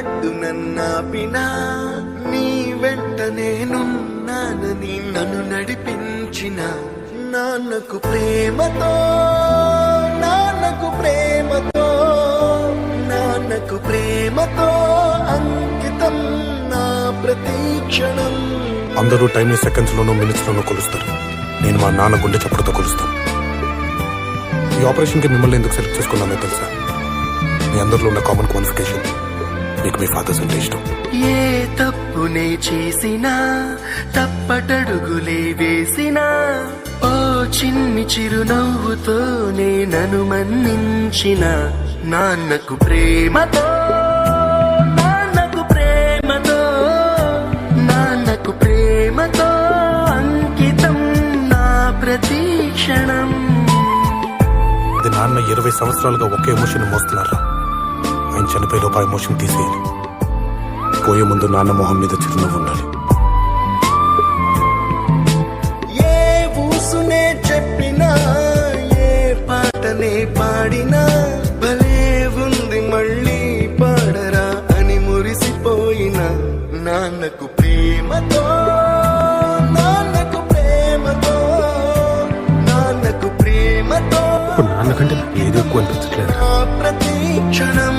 ఏ అడ్డు నన్నాపినా నీ వెంట నేనున్నానని నన్ను నడిపించిన. నాన్నకు ప్రేమతో నాన్నకు ప్రేమతో నాన్నకు ప్రేమతో అంకితం నా ప్రతీక్షణం అందరూ టైంని సెకండ్స్ లోనూ మినిట్స్ కొలుస్తారు. నేను మా నాన్న గుండె చప్పుడుతో కొలుస్తాను. ఈ ఆపరేషన్కి మిమ్మల్ని ఎందుకు సెలెక్ట్ చేసుకున్నానో తెలుసా? మీ అందరిలో ఉన్న కామన్ క్వాలిఫికేషన్. మీకు మీ ఫాదర్స్ అంటే ఇష్టం. ఏ తప్పునే చేసినా తప్పటడుగులే వేసినా ఓ చిన్ని చిరునవ్వుతోనే నన్ను మన్నించిన నాన్నకు ప్రేమతో నాన్నకు ప్రేమతో నాన్నకు ప్రేమతో అంకితం నా ప్రతీక్షణం అది నాన్న ఇరవై సంవత్సరాలుగా ఒకే ఎమోషన్ మోస్తున్నారా? ఆయన చనిపోయే లోపు ఆ ఎమోషన్ తీసేయాలి. పోయే ముందు నాన్న మొహం మీద చిరునవ్వు ఉండాలి. ఏ ఊసునే చెప్పినా ఏ పాటనే పాడినా భలే ఉంది మళ్ళీ పాడరా అని మురిసిపోయిన నాన్నకు ప్రేమతో నాన్నకు ప్రేమతో నాన్నకు ప్రేమతో. ఇప్పుడు నాన్న కంటే నాకు ఏది ఎక్కువ అనిపించట్లేదు ప్రతి క్షణం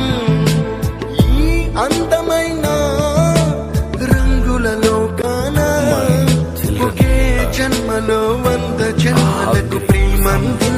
జన్మలో వంద జన్మలకు ప్రేమంది.